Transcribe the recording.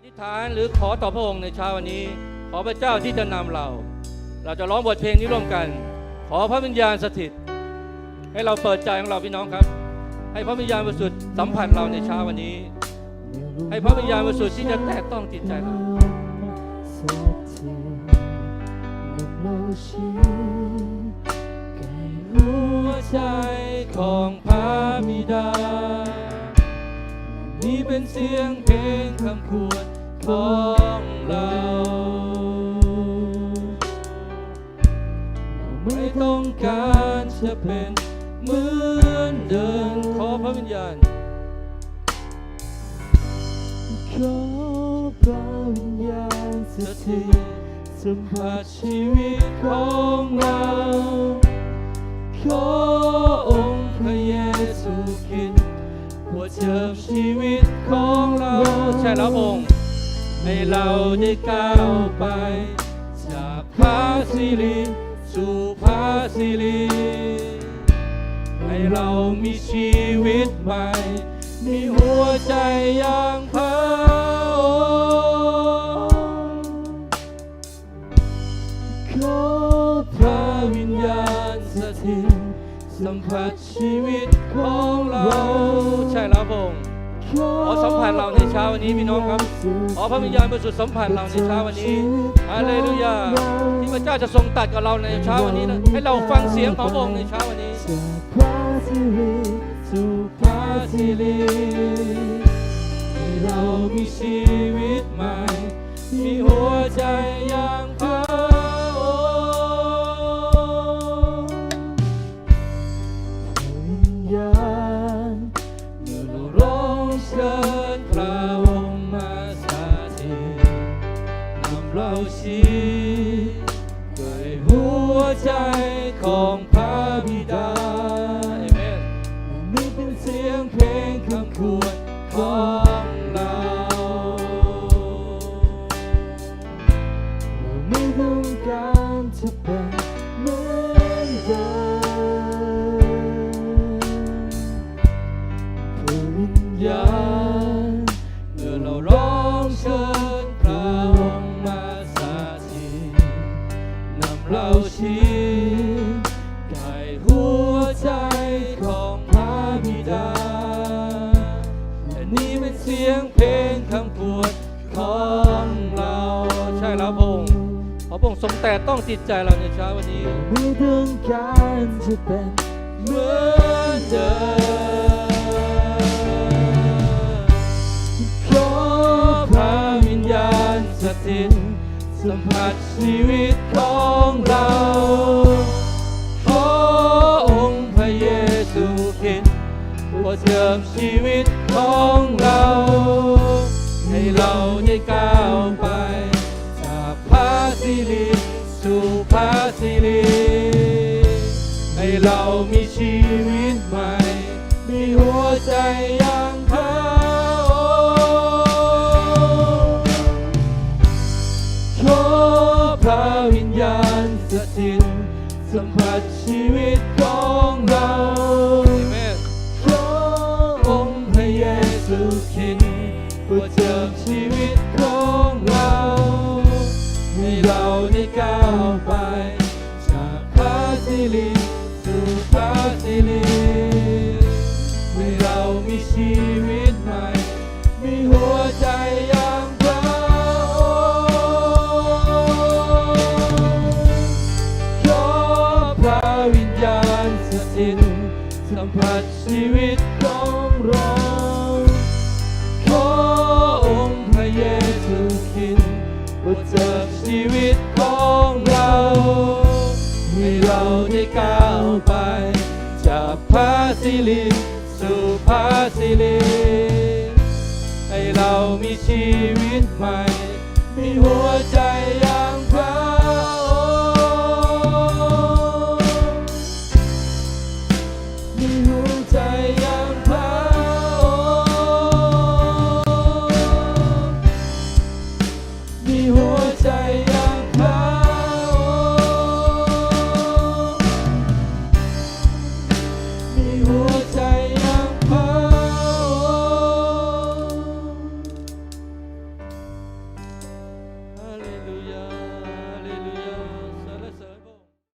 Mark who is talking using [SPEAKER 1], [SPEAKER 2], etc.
[SPEAKER 1] อธิษฐานหรือขอต่อพระองค์ในเช้าวันนี้ ขอพระเจ้าที่จะนำเรา เราจะร้องบทเพลงนี้ร่วมกัน ขอพระวิญญาณสถิต ให้เราเปิดใจของเราพี่น้องครับ ให้พระวิญญาณบริสุทธิ์สัมผัสเราในเช้าวันนี้ ให้พระวิญญาณบริสุทธิ์ที่จะแตะต้องจิตใจเราหัวใจของพระ เป็นเสียงเพลงคำควรของเราไม่ต้องการจะเป็นเหมือนเดิมขอพระวิญญาณ
[SPEAKER 2] ขอพระวิญญาณสถิตสัมผัสชีวิตของเรา
[SPEAKER 1] ขอองค์พระเยซูคริสต์ เจิมชีวิตของเราใช่แล้วองค์ให้เราได้ก้าวไป จากพาสิริสู่พาสิริให้เรามีชีวิตใหม่ มีหัวใจอย่างพระองค์ขอพระวิญญาณสถิตสัมผัสชีวิตของ ขอสัมผัสเราในเช้าวันนี้พี่น้องครับ ขอพระวิญญาณบริสุทธิ์สัมผัสเราในเช้าวันนี้ฮาเลลูยาที่พระเจ้าจะทรงตัดกับเราในเช้าวันนี้นะให้เราฟังเสียงของพระองค์ในเช้าวันนี้
[SPEAKER 2] จากพระสิริสู่
[SPEAKER 1] พาสิริให้เรามีชีวิตใหม่ มีหัวใจ ใจของพ เราชี้ไก่หัวใจของพระบิดาและนี่เป็นเสียงเพลงคำกวดของเราใช่แล้วพงค์ขอพระองค์ทรงแต่ต้องจิตใจเราในเช้าวันนี้
[SPEAKER 2] ไม่ต้องการจะเป็น
[SPEAKER 1] เหมือนเดิมขอพระวิญญาณสถิต สัมผัสชีวิตของเราขอองค์พระเยซูคริสต์โปรดเจิมชีวิตของเรา ให้เราได้ก้าวไป จากพาสิริสู่พาสิริให้เรามีชีวิตใหม่ มีหัวใจอย่าง สถิตสัมผัสชีวิตของเราขอองค์พระเยซูคริสต์โปรดเจิมชีวิตของเราให้เราได้ก้าวไปจากพระสิริสู่พระสิริ สัมผัสชีวิตของเราขอองค์พระเยซูคริสต์โปรดเจิมชีวิตของเราให้เราได้ก้าวไป จากพระสิริสู่พระสิริให้เรามีชีวิตใหม่ มีหัวใจ